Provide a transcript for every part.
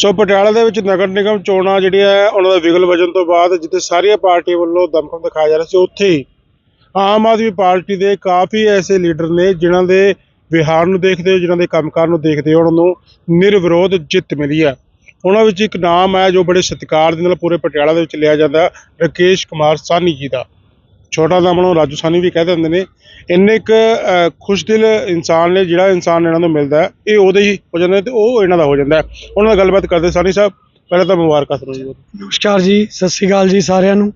ਸੋ ਪਟਿਆਲਾ ਦੇ ਵਿੱਚ ਨਗਰ ਨਿਗਮ ਚੋਣਾਂ ਜਿਹੜੀਆਂ ਹੈ ਉਹਨਾਂ ਦਾ ਵਿਗਲ ਵਜਣ ਤੋਂ ਬਾਅਦ ਜਿੱਥੇ ਸਾਰੀਆਂ ਪਾਰਟੀਆਂ ਵੱਲੋਂ ਦਮਖਮ ਦਿਖਾਇਆ ਜਾ ਰਿਹਾ ਸੀ ਉੱਥੇ ਹੀ ਆਮ ਆਦਮੀ ਪਾਰਟੀ ਦੇ ਕਾਫੀ ਐਸੇ ਲੀਡਰ ਨੇ ਜਿਨ੍ਹਾਂ ਦੇ ਵਿਹਾਰ ਨੂੰ ਦੇਖਦੇ ਹੋ ਜਿਨ੍ਹਾਂ ਦੇ ਕੰਮਕਾਰ ਨੂੰ ਦੇਖਦੇ ਹੋ ਉਹਨਾਂ ਨੂੰ ਨਿਰਵਿਰੋਧ ਜਿੱਤ ਮਿਲੀ ਹੈ। ਉਹਨਾਂ ਵਿੱਚ ਇੱਕ ਨਾਮ ਹੈ ਜੋ ਬੜੇ ਸਤਿਕਾਰ ਦੇ ਨਾਲ ਪੂਰੇ ਪਟਿਆਲਾ ਦੇ ਵਿੱਚ ਲਿਆ ਜਾਂਦਾ ਹੈ, ਰਾਕੇਸ਼ ਕੁਮਾਰ ਸਾਨੀ ਜੀ ਦਾ। ਛੋਟਾ ਨਾਮ ਉਹਨੂੰ ਰਾਜੂ ਸਾਨੀ ਵੀ ਕਹਿ ਦਿੰਦੇ ਨੇ। ਇੰਨੇ ਇੱਕ ਅਹ, ਖੁਸ਼ਦਿਲ ਇਨਸਾਨ ਨੇ ਜਿਹੜਾ ਇਨਸਾਨ ਇਹਨਾਂ ਨੂੰ ਮਿਲਦਾ ਇਹ ਉਹਦੇ ਹੀ ਹੋ ਜਾਂਦਾ ਹੈ ਤੇ ਉਹ ਇਹਨਾਂ ਦਾ ਹੋ ਜਾਂਦਾ ਉਹਨਾਂ ਨਾਲ ਗੱਲਬਾਤ ਕਰਦੇ ਸਾਨੀ ਸਾਹਿਬ ਪਹਿਲਾਂ ਤਾਂ ਮੁਬਾਰਕਾਂ ਤੁਹਾਨੂੰ ਜੀ ਨਮਸਕਾਰ ਜੀ ਸਤਿ ਸ੍ਰੀ ਅਕਾਲ ਜੀ ਸਾਰਿਆਂ ਨੂੰ।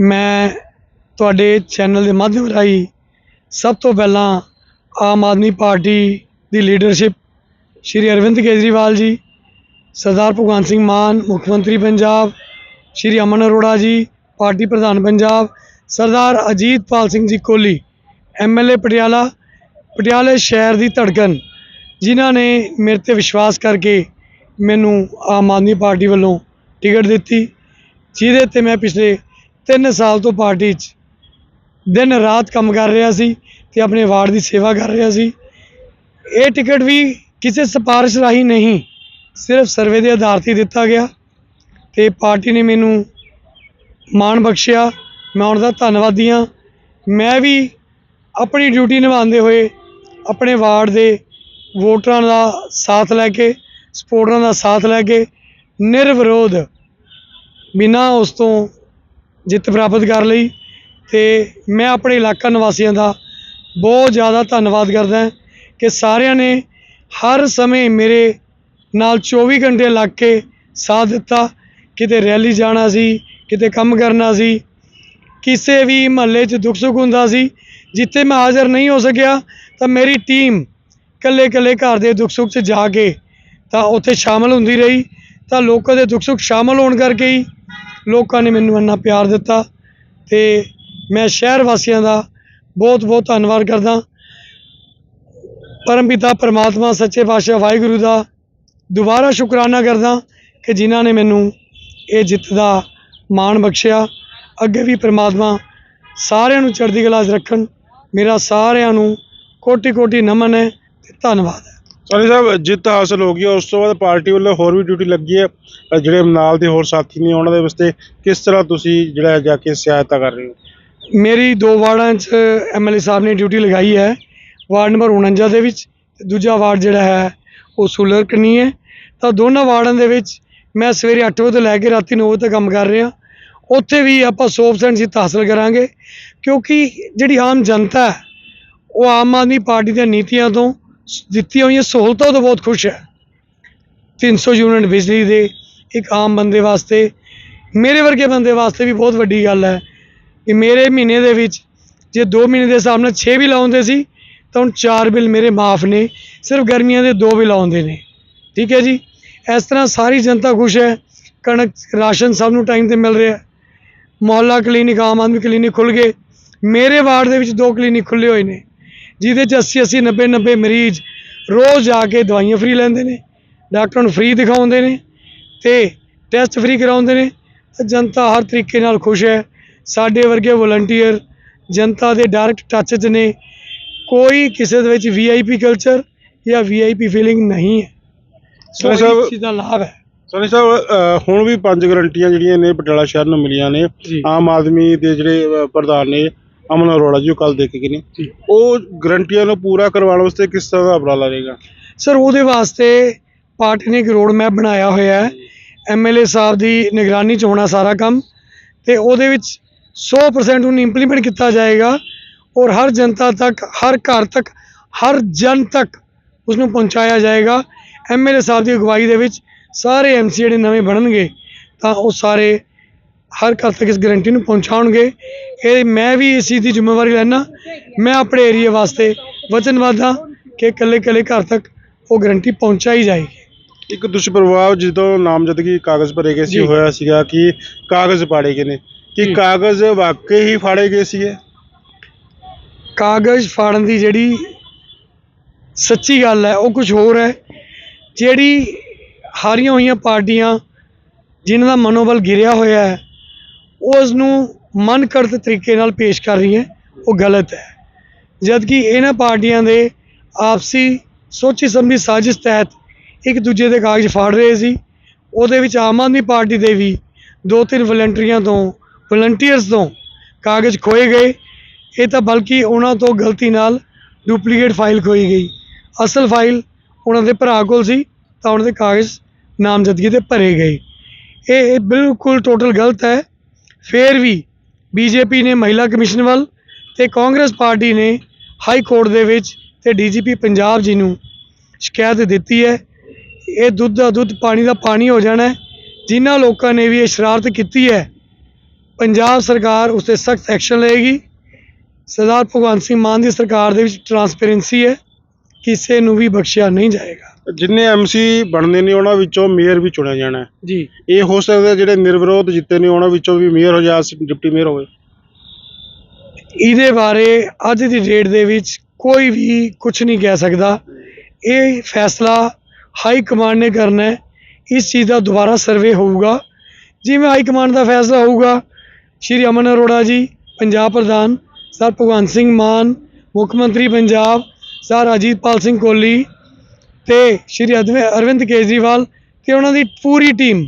ਮੈਂ ਤੁਹਾਡੇ ਚੈਨਲ ਦੇ ਮਾਧਿਅਮ ਰਾਹੀਂ ਸਭ ਤੋਂ ਪਹਿਲਾਂ ਆਮ ਆਦਮੀ ਪਾਰਟੀ ਦੀ ਲੀਡਰਸ਼ਿਪ ਸ਼੍ਰੀ ਅਰਵਿੰਦ ਕੇਜਰੀਵਾਲ ਜੀ ਸਰਦਾਰ ਭਗਵੰਤ ਸਿੰਘ ਮਾਨ ਮੁੱਖ ਮੰਤਰੀ ਪੰਜਾਬ ਸ਼੍ਰੀ ਅਮਨ ਅਰੋੜਾ ਜੀ ਪਾਰਟੀ ਪ੍ਰਧਾਨ ਪੰਜਾਬ ਸਰਦਾਰ ਅਜੀਤਪਾਲ ਸਿੰਘ ਜੀ ਕੋਹਲੀ ਐਮਐਲਏ ਪਟਿਆਲਾ, ਪਟਿਆਲੇ ਸ਼ਹਿਰ ਦੀ ਧੜਕਣ ਜਿਨ੍ਹਾਂ ਨੇ ਮੇਰੇ ਤੇ ਵਿਸ਼ਵਾਸ ਕਰਕੇ ਮੈਨੂੰ ਆਮ ਆਦਮੀ ਪਾਰਟੀ ਵੱਲੋਂ ਟਿਕਟ ਦਿੱਤੀ, ਜਿਹਦੇ ਤੇ ਮੈਂ ਪਿਛਲੇ 3 ਸਾਲ ਤੋਂ ਪਾਰਟੀ 'ਚ ਦਿਨ ਰਾਤ ਕੰਮ ਕਰ ਰਿਹਾ ਸੀ ਤੇ ਆਪਣੇ ਵਾਰਡ ਦੀ ਸੇਵਾ ਕਰ ਰਿਹਾ ਸੀ। ਇਹ ਟਿਕਟ ਵੀ ਕਿਸੇ ਸਿਫਾਰਿਸ਼ ਰਾਹੀਂ ਨਹੀਂ, ਸਿਰਫ ਸਰਵੇ ਦੇ ਆਧਾਰ ਤੇ ਦਿੱਤਾ ਗਿਆ ਤੇ ਪਾਰਟੀ ਨੇ ਮੈਨੂੰ ਮਾਣ ਬਖਸ਼ਿਆ। ਮੈਂ ਉਹਨਾਂ ਦਾ ਧੰਨਵਾਦੀ ਹਾਂ। ਮੈਂ ਵੀ ਆਪਣੀ ਡਿਊਟੀ ਨਿਭਾਉਂਦੇ ਹੋਏ ਆਪਣੇ ਵਾਰਡ ਦੇ ਵੋਟਰਾਂ ਦਾ ਸਾਥ ਲੈ ਕੇ ਸਪੋਰਟਰਾਂ ਦਾ ਸਾਥ ਲੈ ਕੇ ਨਿਰਵਿਰੋਧ ਬਿਨਾਂ ਉਸ ਤੋਂ ਜਿੱਤ ਪ੍ਰਾਪਤ ਕਰ ਲਈ ਤੇ ਮੈਂ ਆਪਣੇ ਇਲਾਕਾ ਨਿਵਾਸੀਆਂ ਦਾ ਬਹੁਤ ਜ਼ਿਆਦਾ ਧੰਨਵਾਦ ਕਰਦਾ ਕਿ ਸਾਰਿਆਂ ਨੇ ਹਰ ਸਮੇਂ ਮੇਰੇ ਨਾਲ 24 ਘੰਟੇ ਲੱਗ ਕੇ ਸਾਥ ਦਿੱਤਾ। ਕਿਤੇ ਰੈਲੀ ਜਾਣਾ ਸੀ, ਕਿਤੇ ਕੰਮ ਕਰਨਾ ਸੀ ਕਿਸੇ ਵੀ ਮਹੱਲੇ 'ਚ ਦੁੱਖ ਸੁੱਖ ਹੁੰਦਾ ਸੀ, ਜਿੱਥੇ ਮੈਂ ਹਾਜ਼ਰ ਨਹੀਂ ਹੋ ਸਕਿਆ, ਤਾਂ ਮੇਰੀ ਟੀਮ ਕੱਲੇ ਕੱਲੇ ਘਰ ਦੇ ਦੁੱਖ ਸੁੱਖ 'ਚ ਜਾ ਕੇ ਤਾਂ ਉੱਥੇ ਸ਼ਾਮਲ ਹੁੰਦੀ ਰਹੀ, ਤਾਂ ਲੋਕਾਂ ਦੇ ਦੁੱਖ ਸੁੱਖ ਸ਼ਾਮਲ ਹੋਣ ਕਰਕੇ ਹੀ ਲੋਕਾਂ ਨੇ ਮੈਨੂੰ ਇੰਨਾ ਪਿਆਰ ਦਿੱਤਾ ਤੇ ਮੈਂ ਸ਼ਹਿਰ ਵਾਸੀਆਂ ਦਾ ਬਹੁਤ ਬਹੁਤ ਧੰਨਵਾਦ ਕਰਦਾ। ਪਰਮਪਿਤਾ, ਪਰਮਾਤਮਾ, ਸੱਚੇ ਪਾਤਸ਼ਾਹ, ਵਾਹਿਗੁਰੂ ਦਾ ਦੁਬਾਰਾ ਸ਼ੁਕਰਾਨਾ ਕਰਦਾ ਕਿ ਜਿਨ੍ਹਾਂ ਨੇ ਮੈਨੂੰ ਇਹ ਜਿੱਤ ਦਾ ਮਾਣ ਬਖਸ਼ਿਆ। ਅੱਗੇ ਵੀ ਪਰਮਾਤਮਾ ਸਾਰਿਆਂ ਨੂੰ ਚੜ੍ਹਦੀ ਕਲਾ 'ਚ ਰੱਖਣ। ਮੇਰਾ ਸਾਰਿਆਂ ਨੂੰ ਕੋਟੀ ਕੋਟੀ ਨਮਨ ਹੈ ਤੇ ਧੰਨਵਾਦ ਹੈ। ਸਾਨੀ ਸਾਹਿਬ ਜਿੱਤ ਹਾਸਲ ਹੋ ਗਈ ਉਸ ਤੋਂ ਬਾਅਦ ਪਾਰਟੀ ਵੱਲੋਂ ਹੋਰ ਵੀ ਡਿਊਟੀ ਲੱਗੀ ਹੈ। ਜਿਹੜੇ ਨਾਲ ਦੇ ਹੋਰ ਸਾਥੀ ਨੇ ਉਹਨਾਂ ਦੇ ਵਾਸਤੇ ਕਿਸ ਤਰ੍ਹਾਂ ਤੁਸੀਂ ਜਿਹੜਾ ਹੈ ਜਾ ਕੇ ਸਹਾਇਤਾ ਕਰ ਰਹੇ ਹੋ? ਮੇਰੀ ਦੋ ਵਾਰਡਾਂ 'ਚ ਐਮਐਲਏ ਸਾਹਿਬ ਨੇ ਡਿਊਟੀ ਲਗਾਈ ਹੈ। ਵਾਰਡ ਨੰਬਰ 49 ਦੇ ਵਿੱਚ ਦੂਜਾ ਵਾਰਡ ਜਿਹੜਾ ਹੈ ਉਹ ਸੂਲਰ ਕਨੀ ਹੈ। ਤਾਂ ਦੋਨਾਂ ਵਾਰਡਾਂ ਦੇ ਵਿੱਚ ਮੈਂ ਸਵੇਰੇ 8 ਵਜੇ ਤੋਂ ਲੈ ਕੇ ਰਾਤੀ 9 ਵਜੇ ਤੱਕ ਕੰਮ ਕਰ ਰਿਹਾ। ਉੱਥੇ ਵੀ ਆਪਾਂ 100% ਜਿੱਤ ਹਾਸਲ ਕਰਾਂਗੇ, ਕਿਉਂਕਿ ਜਿਹੜੀ ਆਮ ਜਨਤਾ ਹੈ, ਉਹ ਆਮ ਆਦਮੀ ਪਾਰਟੀ ਦੀਆਂ ਨੀਤੀਆਂ ਤੋਂ ਦਿੱਤੀਆਂ ਹੋਈਆਂ ਸਹੂਲਤਾਂ ਤੋਂ ਬਹੁਤ ਖੁਸ਼ ਹੈ। 300 ਯੂਨਿਟ ਬਿਜਲੀ ਦੇ ਇੱਕ ਆਮ ਬੰਦੇ ਵਾਸਤੇ, ਮੇਰੇ ਵਰਗੇ ਬੰਦੇ ਵਾਸਤੇ ਵੀ ਬਹੁਤ ਵੱਡੀ ਗੱਲ ਹੈ ਕਿ ਮੇਰੇ ਮਹੀਨੇ ਦੇ ਵਿੱਚ ਜੇ 2 ਮਹੀਨੇ ਦੇ ਹਿਸਾਬ ਨਾਲ 6 ਬਿੱਲ ਆਉਂਦੇ ਸੀ, ਤਾਂ ਹੁਣ 4 ਬਿੱਲ ਮੇਰੇ ਮਾਫ ਨੇ, ਸਿਰਫ ਗਰਮੀਆਂ ਦੇ 2 ਬਿੱਲ ਆਉਂਦੇ ਨੇ। ਠੀਕ ਹੈ ਜੀ? ਇਸ ਤਰ੍ਹਾਂ ਸਾਰੀ ਜਨਤਾ ਖੁਸ਼ ਹੈ, ਕਣਕ ਰਾਸ਼ਨ ਸਭ ਨੂੰ ਟਾਈਮ ਤੇ ਮਿਲ ਰਿਹਾ ਮੁਹੱਲਾ ਕਲੀਨਿਕ ਆਮ ਆਦਮੀ ਕਲੀਨਿਕ ਖੁੱਲ ਗਏ। ਮੇਰੇ ਵਾਰਡ ਦੇ ਵਿੱਚ ਦੋ ਕਲੀਨਿਕ ਖੁੱਲੇ ਹੋਏ ਨੇ ਜਿਹਦੇ ਚ 80 80 90 90 ਮਰੀਜ਼ ਰੋਜ਼ ਜਾ ਕੇ ਦਵਾਈਆਂ ਫ੍ਰੀ ਲੈਂਦੇ ਨੇ ਡਾਕਟਰ ਨੂੰ ਫ੍ਰੀ ਦਿਖਾਉਂਦੇ ਨੇ ਤੇ ਟੈਸਟ ਫ੍ਰੀ ਕਰਾਉਂਦੇ ਨੇ। ਜਨਤਾ ਹਰ ਤਰੀਕੇ ਨਾਲ ਖੁਸ਼ ਹੈ। ਸਾਡੇ ਵਰਗੇ ਵਲੰਟੀਅਰ ਜਨਤਾ ਦੇ ਡਾਇਰੈਕਟ ਟੱਚ 'ਚ ਨੇ। ਕੋਈ ਕਿਸੇ ਦੇ ਵਿੱਚ ਵੀਆਈਪੀ ਕਲਚਰ ਜਾਂ ਵੀਆਈਪੀ ਫੀਲਿੰਗ ਨਹੀਂ ਹੈ। ਸੋ ਇਸ ਚੀਜ਼ ਦਾ ਲਾਭ ਹੈ। ਸਾਨੀ ਸਾਹਿਬ ਹੁਣ ਵੀ ਪੰਜ ਗਰੰਟੀਆਂ ਜਿਹੜੀਆਂ ਨੇ ਪਟਿਆਲਾ ਸ਼ਹਿਰ ਨੂੰ ਮਿਲੀਆਂ ਨੇ। ਆਮ ਆਦਮੀ ਦੇ ਜਿਹੜੇ ਪ੍ਰਧਾਨ ਨੇ ਅਮਨ ਅਰੋੜਾ ਜੀ ਉਹ ਕੱਲ ਦੇ ਕੇ ਨੇ। ਉਹ ਗਰੰਟੀਆਂ ਨੂੰ ਪੂਰਾ ਕਰਵਾਉਣ ਵਾਸਤੇ ਕਿਸ ਤਰ੍ਹਾਂ ਦਾ ਉਪਰਾਲਾ ਰਹੇਗਾ? ਸਰ ਉਹਦੇ ਵਾਸਤੇ ਪਾਰਟੀ ਨੇ ਇੱਕ ਰੋਡ ਮੈਪ ਬਣਾਇਆ ਹੋਇਆ ਹੈ। ਐਮਐਲਏ ਸਾਹਿਬ ਦੀ ਨਿਗਰਾਨੀ 'ਚ ਹੋਣਾ ਸਾਰਾ ਕੰਮ ਤੇ ਉਹਦੇ ਵਿੱਚ 100% ਉਹਨੂੰ ਇੰਪਲੀਮੈਂਟ ਕੀਤਾ ਜਾਏਗਾ ਔਰ ਹਰ ਜਨਤਾ ਤੱਕ ਹਰ ਘਰ ਤੱਕ ਹਰ ਜਨ ਤੱਕ ਉਸ ਨੂੰ ਪਹੁੰਚਾਇਆ ਜਾਏਗਾ। ਐਮਐਲਏ ਸਾਹਿਬ ਦੀ ਅਗਵਾਈ ਦੇ ਵਿੱਚ ਸਾਰੇ ਐਮਸੀ ਜਿਹੜੇ ਨਵੇਂ ਬਣਨਗੇ ਤਾਂ ਉਹ ਸਾਰੇ ਹਰ ਘਰ ਤੱਕ ਇਸ ਗਰੰਟੀ ਨੂੰ ਪਹੁੰਚਾਉਣਗੇ। ਇਹ ਮੈਂ ਵੀ ਇਸ ਚੀਜ਼ ਦੀ ਜ਼ਿੰਮੇਵਾਰੀ ਲੈਣਾ ਮੈਂ ਆਪਣੇ ਏਰੀਆ ਵਾਸਤੇ ਵਚਨਬੱਧ ਹਾਂ ਕਿ ਇਕੱਲੇ ਇਕੱਲੇ ਘਰ ਤੱਕ ਉਹ ਗਰੰਟੀ ਪਹੁੰਚਾਈ ਜਾਏਗੀ। ਇੱਕ ਦੁਸ਼ਪ੍ਰਭਾਵ ਜਦੋਂ ਨਾਮਜ਼ਦਗੀ ਕਾਗਜ਼ ਭਰੇ ਗਏ ਸੀ। ਹੋਇਆ ਸੀਗਾ ਕਿ ਕਾਗਜ਼ ਪਾੜੇ ਗਏ ਨੇ। ਕਿ। ਕਾਗਜ਼ ਵਾਕਈ ਹੀ ਫਾੜੇ ਗਏ ਸੀਗੇ? ਕਾਗਜ਼ ਫਾੜਨ ਦੀ ਜਿਹੜੀ ਸੱਚੀ ਗੱਲ ਹੈ ਉਹ ਕੁਝ ਹੋਰ ਹੈ। ਜਿਹੜੀ ਹਾਰੀਆਂ ਹੋਈਆਂ ਪਾਰਟੀਆਂ ਜਿਨ੍ਹਾਂ ਦਾ ਮਨੋਬਲ ਗਿਰਿਆ ਹੋਇਆ ਹੈ ਉਸ ਨੂੰ ਮਨਕਰਤ ਤਰੀਕੇ ਨਾਲ ਪੇਸ਼ ਕਰ ਰਹੀਆਂ ਉਹ ਗਲਤ ਹੈ। ਜਦਕਿ ਇਹਨਾਂ ਪਾਰਟੀਆਂ ਦੇ ਆਪਸੀ ਸੋਚੀ ਸਮਝੀ ਸਾਜ਼ਿਸ਼ ਤਹਿਤ ਇੱਕ ਦੂਜੇ ਦੇ ਕਾਗਜ਼ ਫਾੜ ਰਹੇ ਸੀ, ਉਹਦੇ ਵਿੱਚ ਆਮ ਆਦਮੀ ਪਾਰਟੀ ਦੇ ਵੀ ਦੋ ਤਿੰਨ ਵਲੰਟੀਅਰਾਂ ਤੋਂ, ਵਲੰਟੀਅਰਸ ਤੋਂ ਕਾਗਜ਼ ਖੋਏ ਗਏ। ਇਹ ਤਾਂ ਬਲਕਿ ਉਹਨਾਂ ਤੋਂ ਗਲਤੀ ਨਾਲ ਡੁਪਲੀਕੇਟ ਫਾਈਲ ਖੋਈ ਗਈ। ਅਸਲ ਫਾਈਲ ਉਹਨਾਂ ਦੇ ਭਰਾ ਕੋਲ ਸੀ, ਤਾਂ ਉਹਨਾਂ ਦੇ ਕਾਗਜ਼ ਨਾਮਜ਼ਦਗੀ ਤੇ ਭਰੇ ਗਏ। ਇਹ ਇਹ ਬਿਲਕੁਲ ਟੋਟਲ ਗਲਤ ਹੈ। ਫਿਰ ਵੀ ਬੀਜੇਪੀ ਨੇ ਮਹਿਲਾ ਕਮਿਸ਼ਨ ਵੱਲ ਤੇ ਕਾਂਗਰਸ ਪਾਰਟੀ ਨੇ ਹਾਈ ਕੋਰਟ ਦੇ ਵਿੱਚ ਤੇ ਡੀਜੀਪੀ ਪੰਜਾਬ ਜੀ ਨੂੰ ਸ਼ਿਕਾਇਤ ਦਿੱਤੀ ਹੈ। ਇਹ ਦੁੱਧ ਦਾ ਦੁੱਧ, ਪਾਣੀ ਦਾ ਪਾਣੀ ਹੋ ਜਾਣਾ ਜਿਨ੍ਹਾਂ ਲੋਕਾਂ ਨੇ ਵੀ ਇਹ ਸ਼ਰਾਰਤ ਕੀਤੀ ਹੈ, ਪੰਜਾਬ ਸਰਕਾਰ ਉਸ ਤੇ ਸਖਤ ਐਕਸ਼ਨ ਲਏਗੀ। ਸਰਦਾਰ ਭਗਵੰਤ ਸਿੰਘ ਮਾਨ ਦੀ ਸਰਕਾਰ ਦੇ ਵਿੱਚ ਟਰਾਂਸਪੇਰੈਂਸੀ ਹੈ। ਕਿਸੇ ਨੂੰ ਵੀ ਬਖਸ਼ਿਆ ਨਹੀਂ ਜਾਏਗਾ। ਜਿੰਨੇ ਐਮਸੀ ਬਣਦੇ ਨੇ ਉਹਨਾਂ ਵਿੱਚੋਂ ਮੇਅਰ ਵੀ ਚੁਣਿਆ ਜਾਣਾ ਹੈ। ਜੀ। ਇਹ ਹੋ ਸਕਦਾ ਜਿਹੜੇ ਨਿਰਵਿਰੋਧ ਜਿੱਤੇ ਨੇ ਉਹਨਾਂ ਵਿੱਚੋਂ ਵੀ ਮੇਅਰ ਹੋ ਜਾਂ ਡਿਪਟੀ ਮੇਅਰ ਹੋਵੇ। ਇਹਦੇ ਬਾਰੇ ਅੱਜ ਦੀ ਡੇਟ ਦੇ ਵਿੱਚ ਕੋਈ ਵੀ ਕੁਝ ਨਹੀਂ ਕਹਿ ਸਕਦਾ। ਇਹ ਫੈਸਲਾ ਹਾਈ ਕਮਾਂਡ ਨੇ ਕਰਨਾ ਹੈ। ਇਸ ਚੀਜ਼ ਦਾ ਦੁਬਾਰਾ ਸਰਵੇ ਹੋਊਗਾ। ਜਿਵੇਂ ਹਾਈ ਕਮਾਂਡ ਦਾ ਫੈਸਲਾ ਹੋਊਗਾ ਸ਼੍ਰੀ ਅਮਨ ਅਰੋੜਾ ਜੀ ਪੰਜਾਬ ਪ੍ਰਧਾਨ ਸਰ ਭਗਵੰਤ ਸਿੰਘ ਮਾਨ ਮੁੱਖ ਮੰਤਰੀ ਪੰਜਾਬ ਸਰ ਅਜੀਤਪਾਲ ਸਿੰਘ ਕੋਹਲੀ ਤੇ ਸ਼੍ਰੀ ਅਰਵਿੰਦ ਕੇਜਰੀਵਾਲ ਤੇ ਉਹਨਾਂ ਦੀ ਪੂਰੀ ਟੀਮ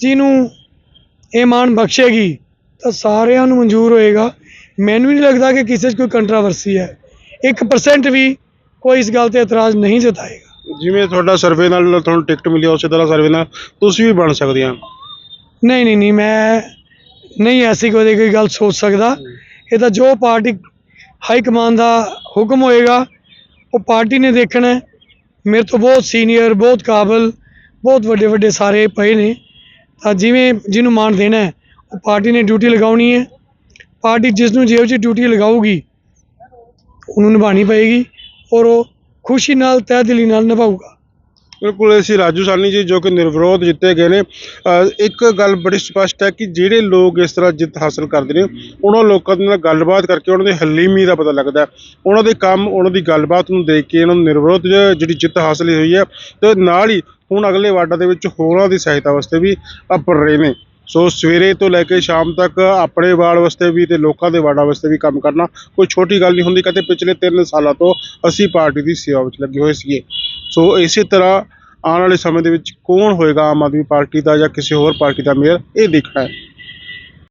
ਜਿਹਨੂੰ ਇਹ ਮਾਣ ਬਖਸ਼ੇਗੀ ਤਾਂ ਸਾਰਿਆਂ ਨੂੰ ਮਨਜ਼ੂਰ ਹੋਏਗਾ। ਮੈਨੂੰ ਨਹੀਂ ਲੱਗਦਾ ਕਿ ਕਿਸੇ 'ਚ ਕੋਈ ਕੰਟਰੋਵਰਸੀ ਹੈ। 1% ਵੀ ਕੋਈ ਇਸ ਗੱਲ ਤੇ ਇਤਰਾਜ਼ ਨਹੀਂ ਜਤਾਏਗਾ। ਜਿਵੇਂ ਤੁਹਾਡਾ ਸਰਵੇ ਨਾਲ ਤੁਹਾਨੂੰ ਟਿਕਟ ਮਿਲੀ ਉਸੇ ਤਰ੍ਹਾਂ ਸਰਵੇ ਨਾਲ ਤੁਸੀਂ ਵੀ ਬਣ ਸਕਦੇ ਆ ਨਹੀਂ ਨਹੀਂ ਨਹੀਂ ਮੈਂ ਨਹੀਂ ਐਸੀ ਕੋਈ ਗੱਲ ਸੋਚ ਸਕਦਾ। ਇਹ ਤਾਂ ਜੋ ਪਾਰਟੀ ਹਾਈ ਕਮਾਂਡ ਦਾ ਹੁਕਮ ਹੋਏਗਾ ਉਹ ਪਾਰਟੀ ਨੇ ਦੇਖਣਾ ਮੇਰੇ ਤੋਂ ਬਹੁਤ ਸੀਨੀਅਰ, ਬਹੁਤ ਕਾਬਲ, ਬਹੁਤ ਵੱਡੇ ਵੱਡੇ ਸਾਰੇ ਪਏ ਨੇ। ਤਾਂ ਜਿਵੇਂ ਜਿਹਨੂੰ ਮਾਣ ਦੇਣਾ ਉਹ ਪਾਰਟੀ ਨੇ ਡਿਊਟੀ ਲਗਾਉਣੀ ਹੈ। ਪਾਰਟੀ ਜਿਸ ਨੂੰ ਜੇਬ 'ਚ ਡਿਊਟੀ ਲਗਾਊਗੀ, ਉਹਨੂੰ ਨਿਭਾਉਣੀ ਪਏਗੀ ਔਰ ਉਹ ਖੁਸ਼ੀ ਨਾਲ, ਤਹਿ ਦਿਲੀ ਨਾਲ ਨਿਭਾਊਗਾ। ਬਿਲਕੁਲ ਅਸੀਂ ਰਾਜੂ ਸਾਨੀ ਜੀ ਜੋ ਕਿ ਨਿਰਵਿਰੋਧ ਜਿੱਤੇ ਗਏ ਨੇ। ਇੱਕ ਗੱਲ ਬੜੀ ਸਪਸ਼ਟ ਹੈ ਕਿ ਜਿਹੜੇ ਲੋਕ ਇਸ ਤਰ੍ਹਾਂ ਜਿੱਤ ਹਾਸਲ ਕਰਦੇ ਨੇ, ਉਹਨਾਂ ਲੋਕਾਂ ਦੇ ਨਾਲ ਗੱਲਬਾਤ ਕਰਕੇ ਉਹਨਾਂ ਦੀ ਹਲੀਮੀ ਦਾ ਪਤਾ ਲੱਗਦਾ ਉਹਨਾਂ ਦੇ ਕੰਮ, ਉਹਨਾਂ ਦੀ ਗੱਲਬਾਤ ਨੂੰ ਦੇਖ ਕੇ ਉਹਨਾਂ ਨੂੰ ਨਿਰਵਿਰੋਧ ਜਿਹੜੀ ਜਿੱਤ ਹਾਸਲ ਹੋਈ ਹੈ, ਤੇ ਨਾਲ ਹੀ ਹੁਣ ਅਗਲੇ ਵਾਰਡਾਂ ਦੇ ਵਿੱਚ ਹੋਰਾਂ ਦੀ ਸਹਾਇਤਾ ਵਾਸਤੇ ਵੀ ਅੱਪੜ ਰਹੇ ਨੇ। ਸੋ ਸਵੇਰੇ ਤੋਂ ਲੈ ਕੇ ਸ਼ਾਮ ਤੱਕ ਆਪਣੇ ਵਾਰਡ ਵਾਸਤੇ ਵੀ ਤੇ ਲੋਕਾਂ ਦੇ ਵਾਰਡਾਂ ਵਾਸਤੇ ਵੀ ਕੰਮ ਕਰਨਾ ਕੋਈ ਛੋਟੀ ਗੱਲ ਨਹੀਂ ਹੁੰਦੀ ਕਦੇ ਪਿਛਲੇ 3 ਸਾਲਾਂ ਤੋਂ ਅਸੀਂ ਪਾਰਟੀ ਦੀ ਸੇਵਾ ਵਿੱਚ ਲੱਗੇ ਹੋਏ ਸੀਗੇ। ਸੋ ਇਸੇ ਤਰ੍ਹਾਂ ਆਉਣ ਵਾਲੇ ਸਮੇਂ ਦੇ ਵਿੱਚ ਕੌਣ ਹੋਏਗਾ ਆਮ ਆਦਮੀ ਪਾਰਟੀ ਦਾ ਜਾਂ ਕਿਸੇ ਹੋਰ ਪਾਰਟੀ ਦਾ ਮੇਅਰ, ਇਹ ਦੇਖਣਾ ਹੈ।